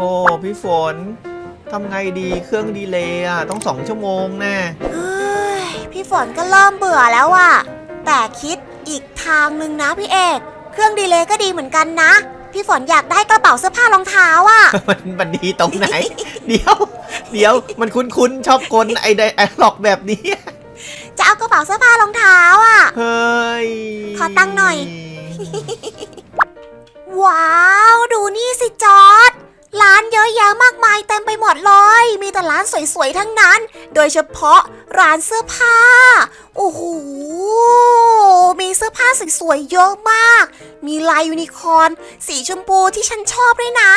โอ้พี่ฝนทำไงดีเครื่องดีเลย์อะต้องสองชั่วโมงแน่เฮ้ยพี่ฝนก็เริ่มเบื่อแล้วอะแต่คิดอีกทางหนึ่งนะพี่เอก เครื่องดีเลย์ก็ดีเหมือนกันนะ พี่ฝนอยากได้กระเป๋าเสื้อผ้ารองเท้าอะมันมันดีตรงไหน เดี๋ยว เดี๋ยวมันคุ้นๆชอบกลไอไดอะล็อกแบบนี้ จะเอากระเป๋าเสื้อผ้ารองเท้าอะเฮ้ยขอตังค์หน่อย ว้าว ดูนี่สิจอร์ด ร้านเยอะแยะมากมายเต็มไปหมดเลย มีแต่ร้านสวยๆทั้งนั้น โดยเฉพาะร้านเสื้อผ้า โอ้โห มีเสื้อผ้าสวยๆเยอะมาก มีลายยูนิคอร์นสีชมพูที่ฉันชอบด้วยนะ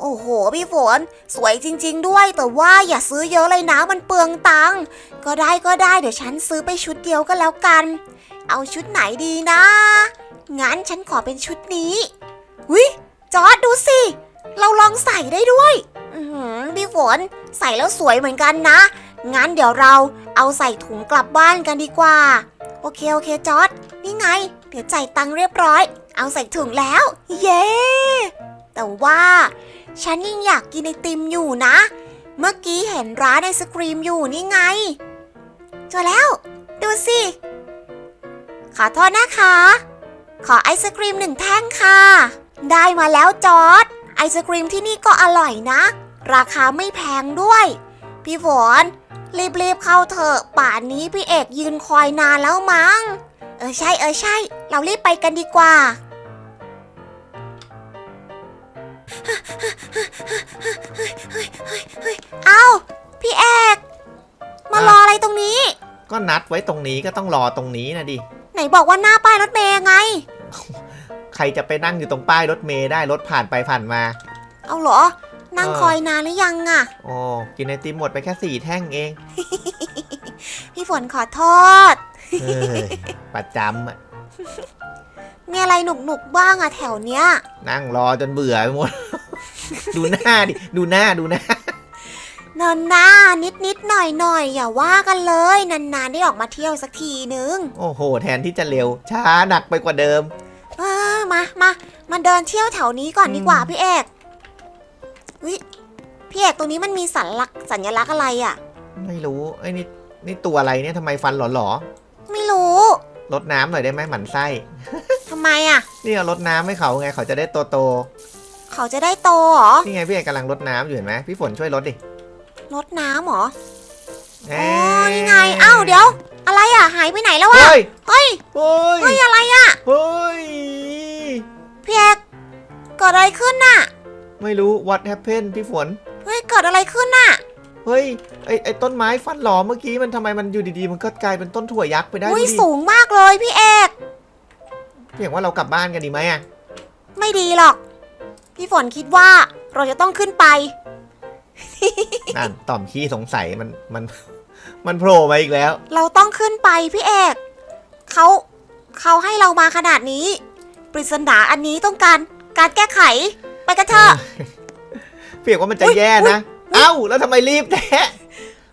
โอ้โห พี่ฝน สวยจริง ๆ ด้วย แต่ว่าอย่าซื้อเยอะเลยนะ มันเปลืองตังค์ ก็ได้ก็ได้ เดี๋ยวฉันซื้อไปชุดเดียวก็แล้วกัน เอาชุดไหนดีนะ งั้นฉันขอเป็นชุดนี้วิจอร์ดดูสิ เราลองใส่ได้ด้วยอือหือพี่ฝนใส่แล้วสวยเหมือนกันนะ งั้นเดี๋ยวเราเอาใส่ถุงกลับบ้านกันดีกว่า โอเคโอเคจอร์ดนี่ไง เดี๋ยวจ่ายตังค์เรียบร้อย เอาใส่ถุงแล้ว เย้ แต่ว่า ฉันยังอยากกินไอติมอยู่นะ เมื่อกี้เห็นร้านไอศกรีมอยู่นี่ไงเจอแล้ว ดูสิ ขอโทษนะคะ ขอไอศกรีมหนึ่งแท่งค่ะ ได้มาแล้วจอร์ด ไอศกรีมที่นี่ก็อร่อยนะ ราคาไม่แพงด้วย พี่ฝนรีบๆเข้าเถอะป่านนี้พี่เอกยืนคอยนานแล้วมั้ง เออใช่เออใช่ เรารีบไปกันดีกว่า เอ้า พี่เอก มารออะไรตรงนี้ ก็นัดไว้ตรงนี้ก็ต้องรอตรงนี้นะดิ ไหนบอกว่าหน้าป้ายรถเมย์ไงใค รจะไปนั่งอยู่ตรงป้ายรถเมย์ได้รถผ่านไปผ่านมา เอาเหรอ นั่งเออคอยนานหรือยังอะโอ้กินไอติมหมดไปแค่สี่แท่งเองพี่ฝนขอโทษ เฮ้ยประจำอะมีอะไรหนุกๆบ้างอะแถวเนี้ย นั่งรอจนเบื่อไปหมด ดูหน้าดิ ดูหน้าดูหน้า นานหน้านิดนิดๆหน่อยหน่อยๆอย่าว่ากันเลย นานๆได้ออกมาเที่ยวสักทีนึง โอ้โห แทนที่จะเร็ว ช้าหนักไปกว่าเดิม เออมามามาเดินเที่ยวแถวนี้ก่อนอืมดีกว่าพี่เอกวิพี่เอกตรงนี้มันมีสัญลักษณ์สัญลักษณ์อะไรอะไม่รู้ไอ้ยนี่นี่ตัวอะไรเนี่ยทำไมฟันหลอไม่รู้ๆลดน้ำหน่อยได้ไหมหมั่นไส้ทำไมอะนี่เอาลดน้ำให้เขาไงเขาจะได้โตโตเขาจะได้โตเหรอๆนี่ไงพี่เอกกำลังลดน้ำอยู่เห็นไหมพี่ฝนช่วยลดดิรดน้ำเหรอแหอ๋มอนี่ไงอ้าวเดี๋ยว อะไรอะหายไปไหนแล้วอะเฮ้ย เฮ้ย เฮ้ย เฮ้ยอะไรอะเฮ้ย พี่เอกเกิดอะไรขึ้นน่ะ ไม่รู้ what happened พี่ฝน เฮ้ย เกิดอะไรขึ้นน่ะ เฮ้ย ไอไอต้นไม้ฟันหลอเมื่อกี้มันทำไมมันอยู่ดีๆ มันก็กลายเป็นต้นถั่วยักษ์ไปได้อุ้ดูยดิสูงมากเลยพี่เอก พี่เอกว่าเรากลับบ้านกันดีไหมอะไม่ดีหรอก พี่ฝนคิดว่าเราจะต้องขึ้นไป นั่นต่อมขี้สงสัยมันมัน มันโผล่มาอีกแล้ว เราต้องขึ้นไปพี่เอกเขาเขาให้เรามาขนาดนี้ ปริศนาอันนี้ต้องการการแก้ไข ไปกันเถอะพี่เอกว่ามันจะอุ๊ยแย่นะ เอ้า แล้วทำไมรีบแท้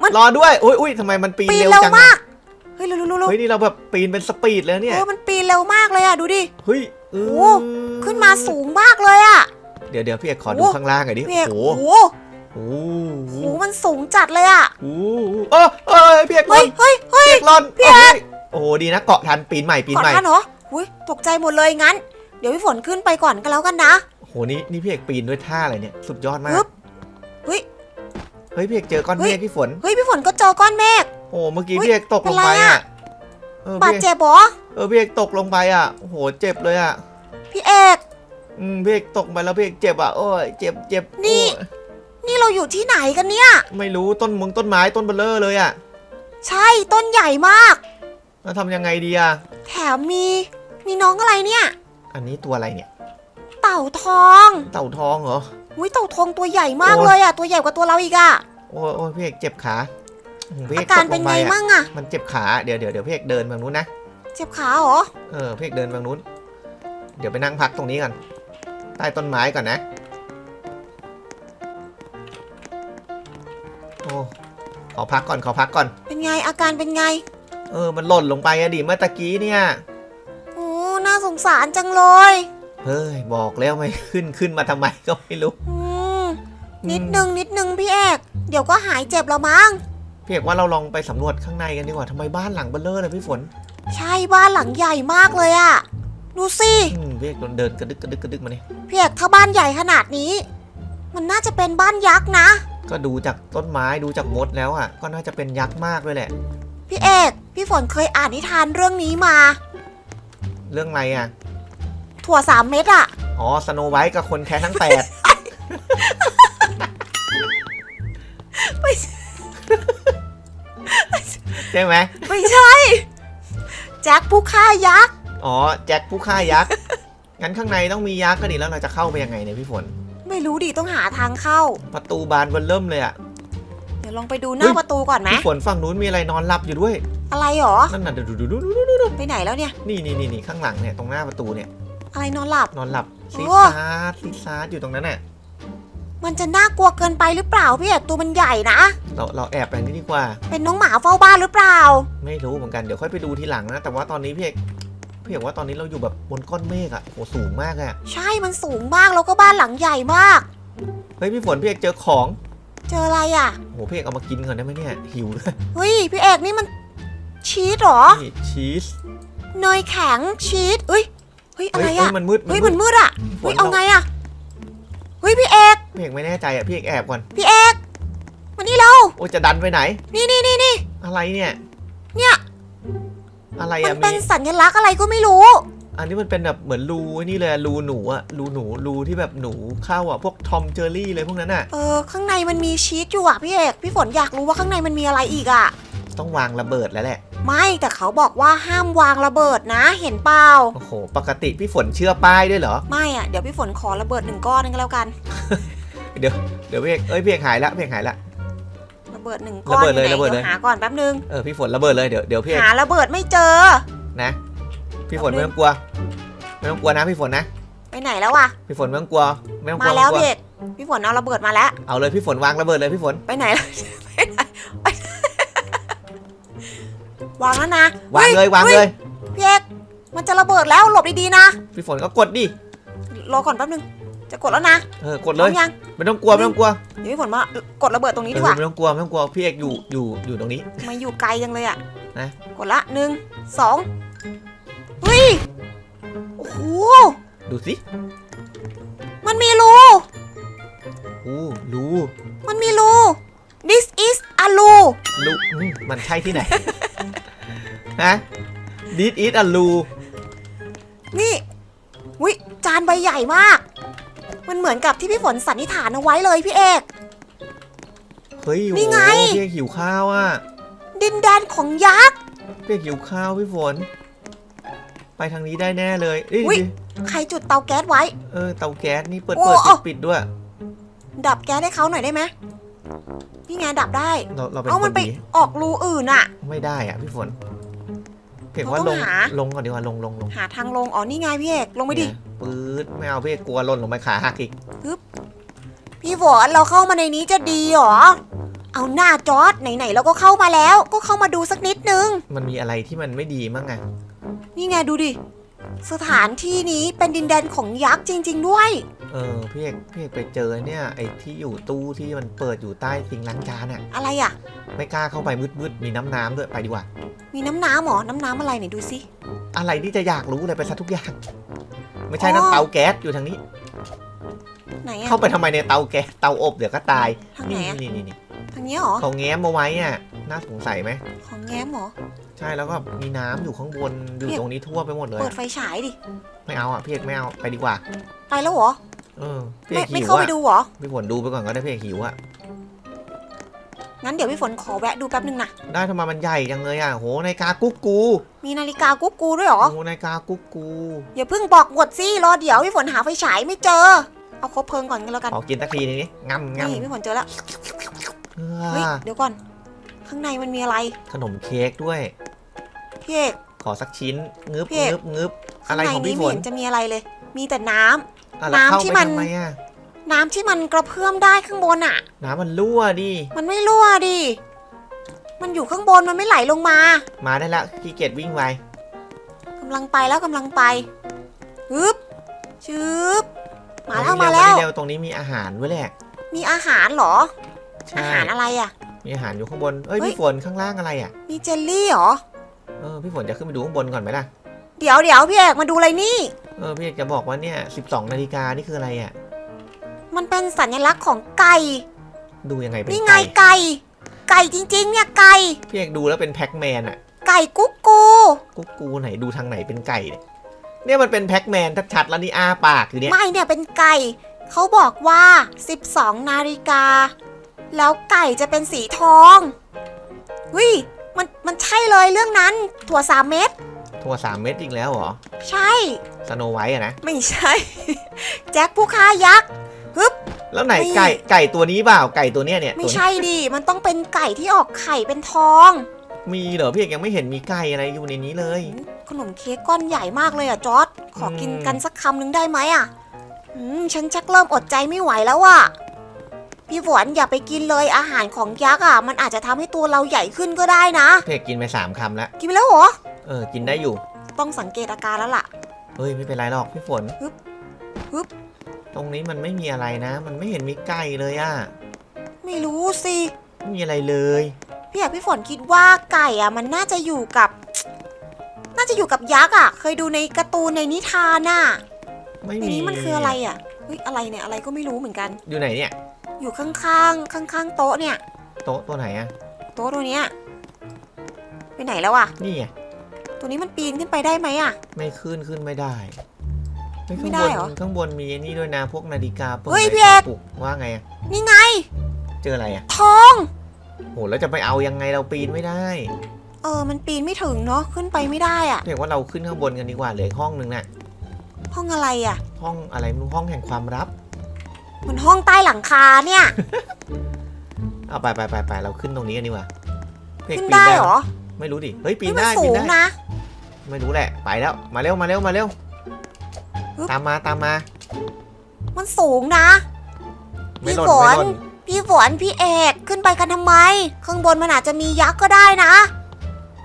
มันรอด้วย อุ้ยอุ้ยทำไมมันปีนปีนเร็วเร็วจังมาอะกเฮ้ยเร็วเร็วเร็วเฮ้ยนี่เราแบบปีนเป็นสปีดเลยเนี่ยเออมันปีนเร็วมากเลยอะดูดิ เฮ้ยเออโอ้ขึ้นมาสูงมากเลยอะเดี๋ยวเดี๋ยวพี่เอกขอโอ้ดูข้างล่างหน่อยดิพี่เอกโอ้โอ้โห โหโอ้โอ้โหโหมันสูงจัดเลยอะโอ้โหเออเอ้ยพี่เอกหล่เฮ้ยนเฮ้ยเฮ้ยพี่เอกหล่นพี่เอกโยโอ้โหดีนะเกาะทันปีนใหม่ปีนก่อนใหม่ท่านเหรออุ้ยตกใจหมดเลยงั้น เดี๋ยวพี่ฝนขึ้นไปก่อนก็แล้วกันนะ โอ้โหนี่นี่พี่เอกปีนด้วยท่าอะไรเนี่ยสุดยอดมากปึ๊บเฮ้ยเฮ้ยพี่เอกเจอก้อนเฮ้เมย ฆพี่ฝน เฮ้ยพี่ฝนก็เจอก้อนเมฆ โอ้เมื่อกี้เฮ้ยพี่เอกตกลงไปเป็นไรอะอะเออบาพี่ดเอกเจ็บเหรอเออพี่เอกตกลงไปอะโอ้โหเจ็บเลยอะพี่เอก อืมพี่เอกตกไปแล้วพี่เอกเจ็บอะโอ้ยเจ็บเจ็บนี่ โอ้ย นี่เราอยู่ที่ไหนกันเนี่ย ไม่รู้ต้นมงต้นไม้ต้นเบลเลอร์เลยอะใช่ต้นใหญ่มาก แล้วทำยังไงดีอะแถมมีมีน้องอะไรเนี่ย อันนี้ตัวอะไรเนี่ย เต่าทองเต่าทองเหรอ อุ้ยเต่าทองตัวใหญ่มากโอ้ย เลยอะ ตัวใหญ่กว่าตัวเราอีกอะ โอ้ยโอ้ยพี่เอกเจ็บขาอืมพี่อาเอกการตกลเป็นงไปไงอะมั่งอะ มันเจ็บขาเดี๋ยวเดี๋ยวเดี๋ยวพี่เอกเดินไปทางนู้นนะ เจ็บขาเหรอ เออพี่เอกเดินไปทางนู้น เดี๋ยวไปนั่งพักตรงนี้ก่อนใต้ต้นไม้ก่อนนะ ขอพักก่อนขอพักก่อน เป็นไงอาการเป็นไง เออ มันหล่นลงไปอะดิเมื่อตะกี้เนี่ย โอ้ น่าสงสารจังเลย เฮ้ย บอกแล้วไม่ขึ้นขึ้นมาทำไมก็ไม่รู้ อืม นิดนึงนิดนึงพี่เอก เดี๋ยวก็หายเจ็บแล้วมั้ง พี่เอกว่าเราลองไปสำรวจข้างในกันดีกว่าทำไมบ้านหลังเบลเลอร์เลยพี่ฝน ใช่บ้านหลังใหญ่มากเลยอะดูสิอืมพี่เอกเดินกระดึกกระดึกกระดึกมาเนี่ยพี่เอกถ้าบ้านใหญ่ขนาดนี้ มันน่าจะเป็นบ้านยักษ์นะ ก็ดูจากต้นไม้ดูจากมดแล้วอะ ก็น่าจะเป็นยักษ์มากเลยแหละ พี่เอก พี่ฝนเคยอ่านนิทานเรื่องนี้มา เรื่องอะไรอะ ถั่วสามเม็ดอะอ๋อสโนไวท์กับคนแค่ทั้งแปดไม่ใช่ไหมไม่ใช่ แจ็คผู้ฆ่ายักษ์ อ๋อ แจ็คผู้ฆ่ายักษ์ งั้นข้างในต้องมียักษ์ก็ดีแล้วเราจะเข้าไปยังไงเนี่ยพี่ฝน ไม่รู้ดิต้องหาทางเข้า ประตูบานเบนเริ่มเลยอะเดี๋ยวลองไปดูหเฮ้น้ายประตูก่อนไหมพี่ฝนฝั่งนู้นมีอะไรนอนหลับอยู่ด้วย อะไรหรอ นั่นน่ะดูดูดูดูดูดูดูไปไหนแล้วเนี่ย นี่นี่นี่นี่ข้างหลังเนี่ยตรงหน้าประตูเนี่ยอะไรนอนหลับ นอนหลับซีโอ้ ซาร์ซีซาร์อยู่ตรงนั้นน่ะมันจะน่ากลัวเกินไปหรือเปล่าพี่เอกตัวมันใหญ่นะ เราเราแอบไปนี่ดีกว่า เป็นน้องหมาเฝ้าบ้านหรือเปล่า ไม่รู้เหมือนกันเดี๋ยวค่อยไปดูทีหลังนะ แต่ว่าตอนนี้พี่เอก พี่เอกว่าตอนนี้เราอยู่แบบบนก้อนเมฆอะโหสูงมากอะใช่มันสูงมากแล้วก็บ้านหลังใหญ่มาก เฮ้ยพี่ฝนพี่เอกเจอของเจออะไรอะโหพี่เอกเอามากินก่อนได้ไหมเนี่ยหิวเลยเฮ้ยพี่เอกนี่มันชีสเหรอนี่ชีสเนยแข็งชีสเฮ้ยเฮ้ยอะไรเฮ้ยอะเฮ้ยมันมืดเฮ้ยมัมันนมืดมืดอะพี่ฝเฮ้ยนเอาไงอะเฮ้ยพี่เอกพี่เอกไม่แน่ใจอะพี่เอกแอบก่อนพี่เอกมานี่เร็วโอ้ยจะดันไปไหน นี่นี่นี่นี่อะไรเนี่ยเนี่ย อะไรมัอะนเป็นมีสัญลักษณ์อะไรก็ไม่รู้ อันนี้มันเป็นแบบเหมือนรูไอ้นี่เลยอะรูหนูอะรูหนูรูที่แบบหนูเข้าอะพวกทอมเจอรี่เลยพวกนั้นอะเออ ข้างในมันมีชีสอยู่อะพี่เอกพี่ฝนอยากรู้ว่าข้างในมันมีอะไรอีกอะต้องวางระเบิดแล้วแหละ ไม่แต่เขาบอกว่าห้ามวางระเบิดนะเห็นเปล่าโอ้โห ปกติพี่ฝนเชื่อป้ายด้วยเหรอ ไม่อะเดี๋ยวพี่ฝนขอระเบิดหนึ่งก้อนนึงก็แล้วกัน เดี๋ยวเดี๋ยวพี่เอกเอ้ยพี่เอกหายละพี่เอกหายละระ เบิดหนึ่งก้อนระเบิดเลยอไหนระเบิดเลยยวหาก่อนแป๊บนึง เออพี่ฝนระเบิดเลยเดี๋ยวเดี๋ยวพี่เอกหาระเบิดไม่เจอ นะพี่ฝนไม่ต้องกลัว ไม่ต้องกลัวนะพี่ฝนนะไปไหนแล้ววะพี่ฝนไม่ต้องกลัวไม่ต้องกมาลัวแล้วไม่ต้องกลัพี่เอกพี่ฝนเอาระเบิดมาแล้ว เอาเลยพี่ฝนวางระเบิดเลยพี่ฝน ไปไหนแล้วไปไหนไปวางแล้วนะวางฮ้เลยวางเลย พี่เอกมันจะระเบิดแล้วหลบดีๆนะ พี่ฝนก็กดดิรอก่อนแป๊บนึง จะกดแล้วนะเออกดพเลร้อย มยังไม่ต้องกลัวไม่ต้องกลัวเดี๋ยวพี่ฝนมากดระเบิดตรงนี้เอดีอกว่าไม่ต้องกลัวไม่ต้องกลัวพี่เอกอยู่อยู่อยู่ตรงนี้ ทำไมาอยู่ไกลจังเลยอะนะ กดละหนึ่งสองเฮ้ย โอ้โห ดูสิมันมีรูอู้รูมันมีรู this is a รูรูอืมมันใช่ที่ไหน ฮะดิดอีทอะรู มันเหมือนกับที่พี่ฝนสันนิษฐานเอาไว้เลยพี่เอก เฮ้ยโอ้นี่โหไงพี่เอกหิวข้าวอะดินแดนของยักษ์ พี่เอกหิวข้าวพี่ฝน ไปทางนี้ได้แน่เลยเอ้ยอุ๊ยดิใครจุดเตาแก๊สไว้ เออเตาแก๊สนี่เปิดโอ้เปิดโอ้ ปิดปิดด้วย ดับแก๊สให้เขาหน่อยได้ไหมนี่ไงดับได้ เราเราเป็นเอาคมันนไปดีออกรูอื่นอะ ไม่ได้อะพี่ฝนเพียงเราว่าต้ลองงหา ลงก่อนดีกว่าลงลงลงหาทางลงอ๋อนี่ไงพี่เอกลงไปดิเนี่ย ปื๊ดไม่เอาพี่เอกกลัวหล่นลงไปขาหักอีกพี่ฝนเราเข้ามาในนี้จะดีเหรอ เอาหน้าจอร์ดไหนๆเราก็เข้ามาแล้ว ก็เข้ามาดูสักนิดนึง มันมีอะไรที่มันไม่ดีมั้งไงนี่ไงดูดิ สถานที่นี้เป็นดินแดนของยักษ์จริง ๆ ด้วย เออพี่เอกพี่เอกไปเจอเนี่ยไอ้ที่อยู่ตู้ที่มันเปิดอยู่ใต้ซิงค์ล้างจานอะอะไรอะไม่กล้าเข้าไปมืดๆมีน้ำน้ำด้วยไปดีกว่า มีน้ำน้ำเหรอน้ำน้ำอะไรไหนดูสิอะไรที่จะอยากรู้อะไรไปซะทุกอย่าง ไม่ใช่อ๋อนั่นเตาแก๊สอยู่ทางนี้ ไหนอะเข้าไปทำไมในเตาแก๊สเตาอบเดี๋ยวก็ตาย ทางไหนนี่อะนี่นี่นี่ทางนี้เหรอ เขาแง้มมาไว้อะน่าสงสัยไหมของแง้มเหรอ ใช่แล้วก็มีน้ำอยู่ข้างบนอยู่เนี่ยตรงนี้ทั่วไปหมดเลยเปิดอะไฟฉายดิ ไม่เอาอะพี่เอกไม่เอาไปดีกว่า ไปแล้วเหรอ เออพี่ไม่เอกไม่หิวเข้าไปอะดูเหรอ พี่ฝนดูไปก่อนก็ได้พี่เอกหิวอะ งั้นเดี๋ยวพี่ฝนขอแวะดูแป๊บนึงนะ ได้ทำไมมันใหญ่จังเลยอะโหนาฬิกากุ๊กกูมีนาฬิกากุ๊กกูด้วยเหรอ โหนาฬิกากุ๊กกูอย่าเพิ่งบอกหมดสิรอเดี๋ยวพี่ฝนหาไฟฉายไม่เจอ เอาครบเพลิงก่อนกันแล้วกัน ขอกินสักทีนึงนี่งำงำนี่พี่ฝนเจอแล้วเอเฮ้ยอเดี๋ยวก่อน ข้างในมันมีอะไรขนมเค้กด้วย พี่เอก ขอสักชิ้นงึบพี่เอก งึบงึบอะข้างไรในของนี้พี่ฝไม่นเห็นจะมีอะไรเลย มีแต่น้ำ อะแล้วเข้าน้ำที่ไปมัน ทำไมอะ น้ำที่มันกระเพื่อมได้ข้างบนอะน้ำมันรั่วดิ มันไม่รั่วดิ มันอยู่ข้างบนมันไม่ไหลลงมา มาได้ละขี้เกียจวิ่งไวกำลังไปแล้วกำลังไปฮึบชึบมาแล้วเร็มาแล้วเร็วตรงนี้มีอาหารด้วยแหละมีอาหารเหรอใช่อาหารอะไรอะมีอาหารอยู่ข้างบน เอ้ยเฮ้ยพี่ฝนข้างล่างอะไรอะ มีเจลลี่เหรอ เออพี่ฝนจะขึ้นไปดูข้างบนก่อนไหมล่ะ เดี๋ยวเดี๋ยวพี่เอกมาดูอะไรนี่ เออพี่เอกจะบอกว่าเนี่ย12นาฬิกานี่คืออะไรอะ มันเป็นสัญลักษณ์ของไก่ ดูยังไงเป็นนี่ไงไก่ ไก่ไก่จริงๆ เนี่ยไก่ พี่เอกดูแล้วเป็นแพ็กแมนอะไก่กุ๊กกู กุ๊กกูไหนดูทางไหนเป็นไก่เนี่ยเนี่ยมันเป็นแพ็กแมนชัดๆแล้วนี่อ้าปากอยู่เนี่ยไม่เนี่ยเป็นไก่ เขาบอกว่า 12 นาฬิกา แล้วไก่จะเป็นสีทองวิมันมันใช่เลยเรื่องนั้นถั่วสามเม็ดทัวสามเม็ดอีกแล้วเหรอ ใช่ สโนไวท์อะนะ ไม่ใช่ แจ็คผู้ค้ายักษ์ แล้วไหนนี่ ไก่ไก่ตัวนี้เปล่าไก่ตัวเนี้ยเนี่ยไม่ตัวนี้ใช่ดิ มันต้องเป็นไก่ที่ออกไข่เป็นทองมีเหรอพี่เอกยังไม่เห็นมีไก่อะไรอยู่ในนี้เลย ขนมเค้กก้อนใหญ่มากเลยอะจอร์ดขอกินอืมกันสักคำหนึ่งได้ไหมอะอืมฉันชักเริ่มอดใจไม่ไหวแล้วอะพี่ฝนอย่าไปกินเลยอาหารของยักษ์อะมันอาจจะทำให้ตัวเราใหญ่ขึ้นก็ได้นะ พี่เอกกินไปสามคำแล้วกินไปแล้วเหรอ เออกินได้อยู่ ต้องสังเกตอาการแล้วล่ะ เฮ้ยไม่เป็นไรหรอกพี่ฝนฮึบฮึบ ตรงนี้มันไม่มีอะไรนะ มันไม่เห็นมีไก่เลยอะไม่รู้สิ ไม่มีอะไรเลย พี่อยากพี่ฝนคิดว่าไก่อะมันน่าจะอยู่กับ น่าจะอยู่กับยักษ์อะเคยดูในการ์ตูนในนิทานน่ะไม่ในมีนี้มันคืออะไรอะเฮ้ยอะไรเนี่ยอะไรก็ไม่รู้เหมือนกัน อยู่ไหนเนี่ย อยู่ข้างๆข้างๆโต๊ะเนี่ย โต๊ะตัวไหนอะโต๊ะตัวเนี้ยไปไหนแล้วอะนี่ไงตัวนี้มันปีนขึ้นไปได้ไหมอะไม่ขึ้นขึ้นไม่ได้ เฮ้ยไม่ข้างได้บนเหรอข้างบนมีไอ้นี่ด้วยนะพวกนาฬิกาเปิดเฮ้ยนาฬิพี่เอกปลุกว่าไงอะนี่ไง เจออะไรอะทอง โหแล้วจะไปเอายังไงเราปีนไม่ได้เออ มันปีนไม่ถึงเนาะ ขึ้นไปไม่ได้อะเรียกว่าเราขึ้นข้างบนกันดีกว่าเหลืออกห้องนึงน่ะห้องอะไรอะห้องอะไรไม่รู้ห้องแห่งความลับมันห้องใต้หลังคาเนี่ย เอาไปไปไปไปเราขึ้นตรงนี้กันดีกว่าพี่เอกขึ้นปีได้เหรอไม่รู้ดิเฮ้ยปีเฮ้นยมันได้สูปีนงได้นะ ไม่รู้แหละไปแล้วมาเร็วมาเร็วมาเร็วฮึบ ตามมาตามมา มันสูงนะ ไม่พี่หล่นฝไม่น หล่นพี่ฝนพี่เอกขึ้นไปกันทำไม ข้างบนมันอาจจะมียักษ์ก็ได้นะ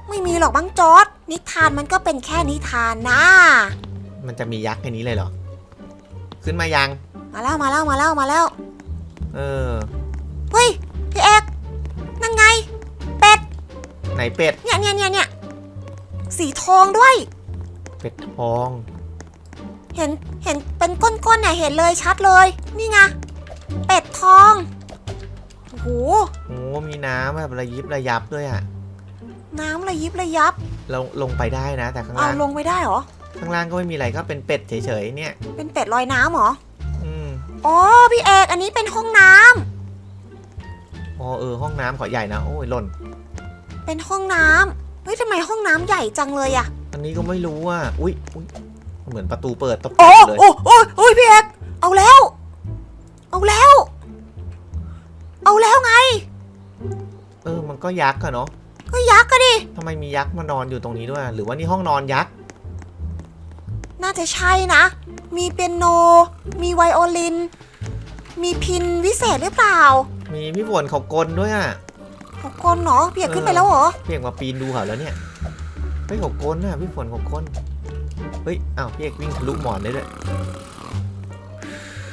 ไม่มีหรอกบ้างจอร์ดนิทานมันก็เป็นแค่นิทานนะ มันจะมียักษ์แค่นี้เลยเหรอ ขึ้นมายัง มาแล้วมาแล้วมาแล้วมาแล้ว เออ เฮ้ยพี่เอกนั่นไง ไหนเป็ด เนี่ยเนี่ยเนี่ยเนี่ยสีทองด้วย เป็ดทอง เห็นเห็นเป็นก้นๆเนี่ยเห็นเลยชัดเลย นี่ไงเป็ดทองโอ้โหโอ้มีน้ำแบบระยิบระยับด้วยอะน้ำระยิบระยับเราลงไปได้นะ แต่ข้างเอาล่างลงไปได้เหรอ ข้างล่างก็ไม่มีอะไรก็เป็นเป็ดเฉยๆเนี่ยเป็นเป็ดลอยน้ำเหรออืมอ๋อพี่เอกอันนี้เป็นห้องน้ำอ๋อเออห้องน้ำขอใหญ่นะโอ้ยหล่น เป็นห้องน้ำเฮ้ยทำไมห้องน้ำใหญ่จังเลยอะอันนี้ก็ไม่รู้อะอุ้ยอุ๊ย เหมือนประตูเปิดตบโอ้เลย โอ้โอ้โอ้ยพี่เอกเอาแล้ว เอาแล้ว เอาแล้วไง เออ มันก็ยักษ์อะเนาะก็ยักษ์ก็ดิ ทำไมมียักษ์มานอนอยู่ตรงนี้ด้วย หรือว่านี่ห้องนอนยักษ์ น่าจะใช่นะ มีเปียโน มีไวโอลิน มีพินวิเศษหรือเปล่ามีพี่ฝนเขากลด้วยอะหกคนเหรอพี่เอกขึ้นไปแล้วเหรอพี่เอกมาปีนดูเขาแล้วเนี่ยเฮ้ยหกคนน่ะพี่ฝนหกคน เฮ้ย อ้าวพี่เอกวิ่งทะลุหมอนได้ด้วย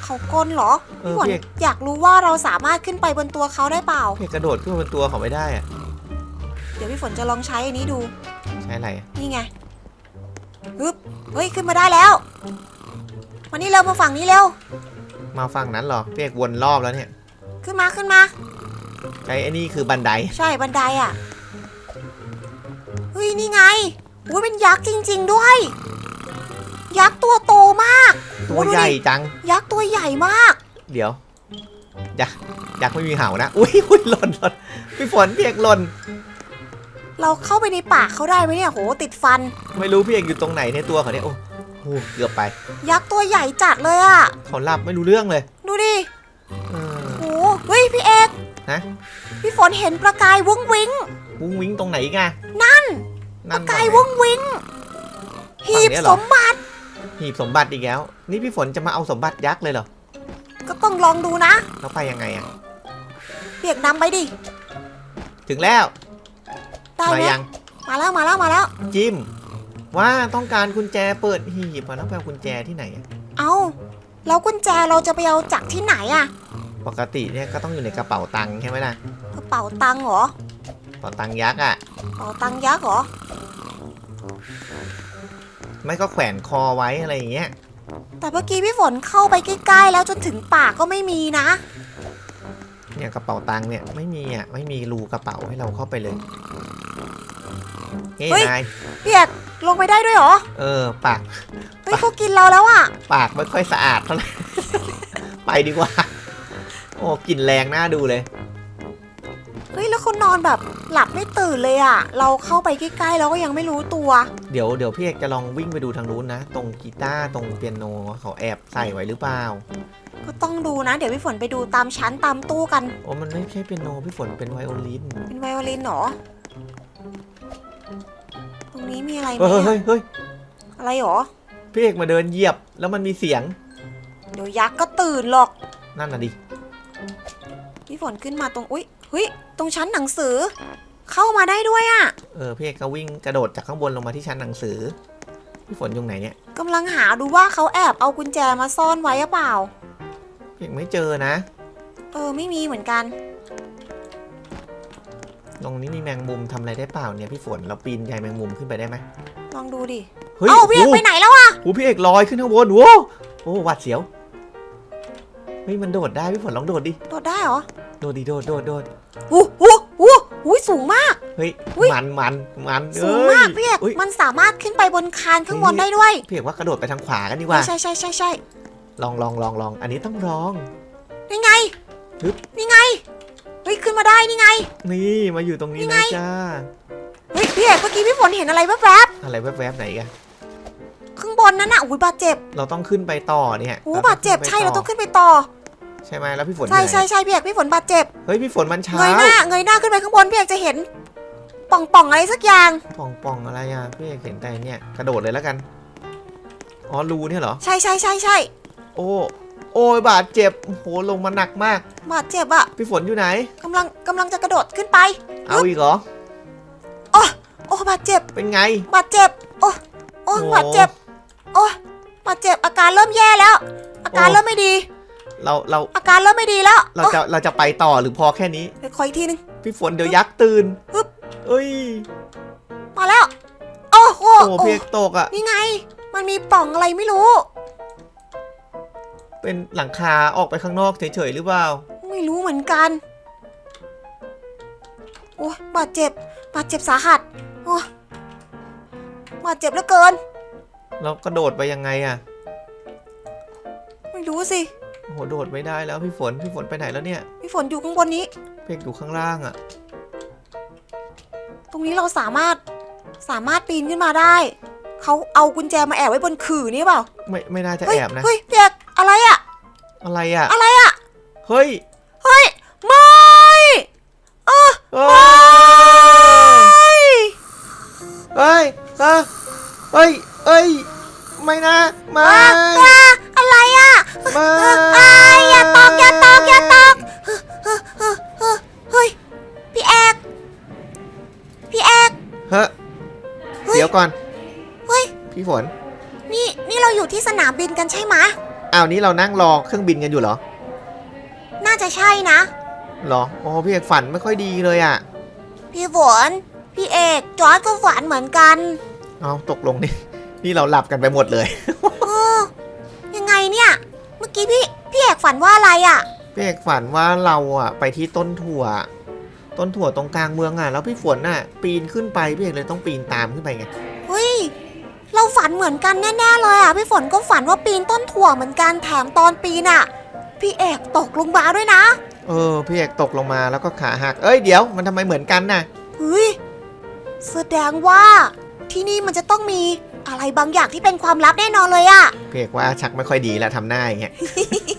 เขากลเหรอเอพี่อฝนพี่เอกอยากรู้ว่าเราสามารถขึ้นไปบนตัวเขาได้เปล่า พี่เอกกระโดดขึ้นมาบนตัวเขาไม่ได้อะเดี๋ยวพี่ฝนจะลองใช้อันนี้ดู ใช้อะไรอะนี่ไงฮึบเฮ้ย ขึ้นมาได้แล้ว มานี่เร็วมาฝั่งนี้เร็ว มาฝั่งนั้นเหรอพี่เอกวนรอบแล้วเนี่ย ขึ้นมาขึ้นมา ใช้ไอ้นี่คือบันได ใช่บันไดอะ เฮ้ย นี่ไงอุ้ยเป็นยักษ์จริง ๆ ด้วย ยักษ์ตัวโตมาก ตัวใหญ่จัง ยักษ์ตัวใหญ่มาก เดี๋ยว ยักษ์ยักษ์ไม่มีเห่านะ อุ้ยอุ้ยหล่นหล่นพี่ฝนพี่เอกหล่น เราเข้าไปในปากเขาได้ไหมเนี่ย โห ติดฟัน ไม่รู้พี่เอกอยู่ตรงไหนในตัวเขาเนี่ย โอ้โหเกือบไป ยักษ์ตัวใหญ่จัดเลยอะเขาหลับไม่รู้เรื่องเลย ดูดิเออโหเฮ้ยพี่เอกฮะพี่ฝนเห็นประกายวุ้งวิงวุ้งวิ้งตรงไหนอีกันนั่นปนั่ระนกายตรงไหนวุ้งวิงหีบฝั่งเนี้ยเหรสอมบัติ หีบสมบัติอีกแล้ว นี่พี่ฝนจะมาเอาสมบัติยักษ์เลยเหรอ ก็ต้องลองดูนะแล้วไปยังไงอะเปียกนำไปดิ ถึงแล้วได้มาไหมยังมาแล้วมาแล้วมาแล้ว จิ้ม ว่าต้องการกุญแจเปิดหีบมาแล้วไปเอากุญแจที่ไหนอะเอาแล้วกุญแจเราจะไปเอาจากที่ไหนอะปกติเนี่ยก็ต้องอยู่ในกระเป๋าตังค์ใช่ไหมล่ะกระเป๋าตังค์เหรอกระเป๋าตังค์ยักษ์อะกระเป๋าตังค์ยักษ์เหรอ ไม่ก็แขวนคอไว้อะไรอย่างเงี้ย แต่เมื่อกี้พี่ฝนเข้าไปใกล้ๆแล้วจนถึงปากก็ไม่มีนะ เนี่ยกระเป๋าตังค์เนี่ยไม่มีอะไม่มีรูกระเป๋าให้เราเข้าไปเลยเฮ้ยเฮ้ย นายพี่เอกลงไปได้ด้วยเหรอเออปากเฮ้ยเขากินเราแล้วอะปากไม่ค่อยสะอาดเท่าไหร่ ไปดีกว่า โอ้กลิ่นแรงน่าดูเลย เฮ้ยแล้วเขานอนแบบ หลับไม่ตื่นเลยอะเราเข้าไปใกล้ๆแล้วก็ยังไม่รู้ตัว เดี๋ยวเดี๋ยวพี่เอกจะลองวิ่งไปดูทางนู้นนะ ตรงกีตาร์ตรงเปียโนเขาแอบใส่ไว้หรือเปล่า ก็ต้องดูนะ เดี๋ยวพี่ฝนไปดูตามชั้นตามตู้กัน โอ้มันไม่ใช่เปียโนพี่ฝนเป็นไวโอลินเป็นไวโอลินเหรอ ตรงนี้มีอะไรไหมเฮ้ยอะเฮ้ยเฮ้ยอะไรเหรอ พี่เอกมาเดินเหยียบแล้วมันมีเสียงเดี๋ยวยักษ์ก็ตื่นหรอกนั่นน่ะดิ พี่ฝนขึ้นมาตรง อุ้ย เฮ้ยตรงชั้นหนังสือ เข้ามาได้ด้วยอะเออพี่เอกก็วิ่งกระโดดจากข้างบนลงมาที่ชั้นหนังสือพี่ฝนอยู่ไหนเนี่ยกำลังหาดูว่าเขาแอบเอากุญแจมาซ่อนไว้หรือเปล่า พี่เอกไม่เจอนะ เออไม่มีเหมือนกัน ตรงนี้มีแมงมุมทำอะไรได้เปล่าเนี่ยพี่ฝนเราปีนใยแมงมุมขึ้นไปได้ไหมลองดูดิเฮ้ยเอ้าพี่เอกโอ้ไปไหนแล้วอะโอ้พี่เอกลอยขึ้นข้างบนโว้โอ้หวัดเสียวเฮ้ยมันโดดได้พี่ฝนลองโดดดิโดดได้เหรอ โดดดิโดดโดดโดดอู้หูอู้หูสูงมาก เฮ้ยอุ๊ย มันมันมันสูงมากเอ้ยพี่เอกอุ๊ยมันสามารถขึ้นไปบนคานข้างบนได้ด้วยพี่เอกว่ากระโดดไปทางขวากันดีกว่าใช่ใช่ใช่ใช่ลองลองลองลองอันนี้ต้องลอง นี่ไงฮึบ นี่ไงเฮ้ยขึ้นมาได้นี่ไง นี่มาอยู่ตรงนี้นี่ไงนะจ้าเฮ้ยพี่เอกเมื่อกี้พี่ฝนเห็นอะไรแวบอะไรแวบๆไหนกันๆข้างบนนั่นน่ะอุ้ยบาดเจ็บเราต้องขึ้นไปต่อเนี่ยโอ้รต้งบาดเจ็บขึ้นไปใช่เราต้องต่ขึ้นไปต่อ ใช่ไหมแล้วพี่ฝนอยู่ใช่ไหนใช่ใช่พี่เอกพี่ฝนบาดเจ็บเฮ้ยพี่ฝนมันเช้าเงยหน้าเงยหน้าขึ้นไปข้างบนพี่เอกจะเห็นป่องป่องๆอะไรสักอย่าง ป่องป่องอะไรอะพี่เอกเห็นแต่เนี่ยกระโดดเลยแล้วกันอ๋อรูเนี่ยเหรอ ใช่ใช่ใช่ใช่โอ้โอ้ยบาดเจ็บโอ้โหลงมาหนักมาก บาดเจ็บอะพี่ฝนอยู่ไหน กำลังกำลังจะกระโดดขึ้นไป เอาอีกเหรอ โอ้บาดเจ็บเป็นไงบาดเจ็บ โอ้โอ้โอ้บาดเจ็บโอ้บาดเจ็บอาการเริ่มแย่แล้ว อาการโอ้เริ่มไม่ดี เราเราอาการเริ่มไม่ดีแล้วเราจะเราจะไปต่อหรือพอแค่นี้เดี๋ยวขออีกทีนึงพี่ฝนเดี๋ยวยักษ์ตื่นฮึบเอ้ยมาแล้วโอ้โหโอ้พี่เอกตกอะนี่ไง มันมีปล่องอะไรไม่รู้ เป็นหลังคาออกไปข้างนอกเฉยๆหรือเปล่าไม่รู้เหมือนกันโอ้ยบาดเจ็บบาดเจ็บสาหัสโอ้ยบาดเจ็บเหลือเกินเรากระโดดไปยังไงอะ ไม่รู้สิ โอ้โหโดดไม่ได้แล้วพี่ฝนพี่ฝนไปไหนแล้วเนี่ยพี่ฝนอยู่ข้างบนนี้พี่เอกอยู่ข้างล่างอะตรงนี้เราสามารถสามารถปีนขึ้นมาได้ เขาเอากุญแจมาแอบไว้บนขื่อนี่เปล่าไม่ไม่น่าจะเฮ้ยแอบนะ เฮ้ยเปียกอะไรอะอะไรอะอะไรอะเฮ้ย เฮ้ย ไม่เออเอ้ ดี๋ยวก่อน เฮ้ย พี่ฝน นี่นี่เราอยู่ที่สนามบินกันใช่ไหมะ อ้าวนี้เรานั่งรอเครื่องบินกันอยู่เหรอน่าจะใช่นะ เหรอโอ้พี่เอกฝันไม่ค่อยดีเลยอะพี่ฝนพี่เอกจอร์ดก็ฝันเหมือนกันเอาตกลงนี่ นี่เราหลับกันไปหมดเลย เออยังไงเนี่ย เมื่อกี้พี่พี่เอกฝันว่าอะไรอะ่ะพี่เอกฝันว่าเราอะไปที่ต้นถั่ว ต้นถั่วตรงกลางเมืองอะ แล้วพี่ฝนน่ะ ปีนขึ้นไปพี่เอกเลยต้องปีนตามขึ้นไปไงเฮ้ยเราฝันเหมือนกันแน่ๆเลยอะพี่ฝนก็ฝันว่าปีนต้นถั่วเหมือนกันแถมตอนปีนอะ พี่เอกตกลงมาด้วยนะ เออพี่เอกตกลงมาแล้วก็ขาหักเอ้ยเดี๋ยวมันทำไมเหมือนกันน่ะเฮ้ยแสดงว่าที่นี่มันจะต้องมีอะไรบางอย่างที่เป็นความลับแน่นอนเลยอะ พี่เอกว่าชักไม่ค่อยดีแล้วทำหน้าอย่างเงี้ยเอาพี่เอก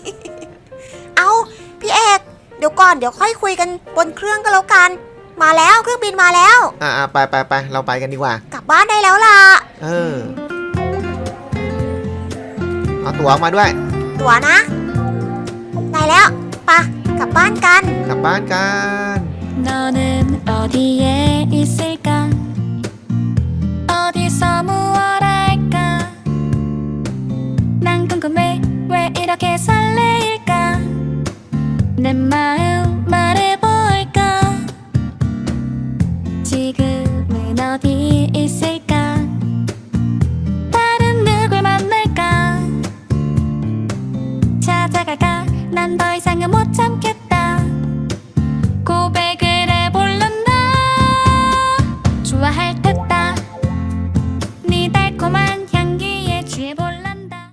เดี๋ยวก่อนเดี๋ยวค่อยคุยกันบนเครื่องก็แล้วกัน มาแล้วเครื่องบินมาแล้ว อ่าไปไปไปเราไปกันดีกว่า กลับบ้านได้แล้วล่ะ เออ เอาตั๋วมาด้วย ตั๋วนะ ได้แล้วไปะกลับบ้านกัน กลับบ้านกัน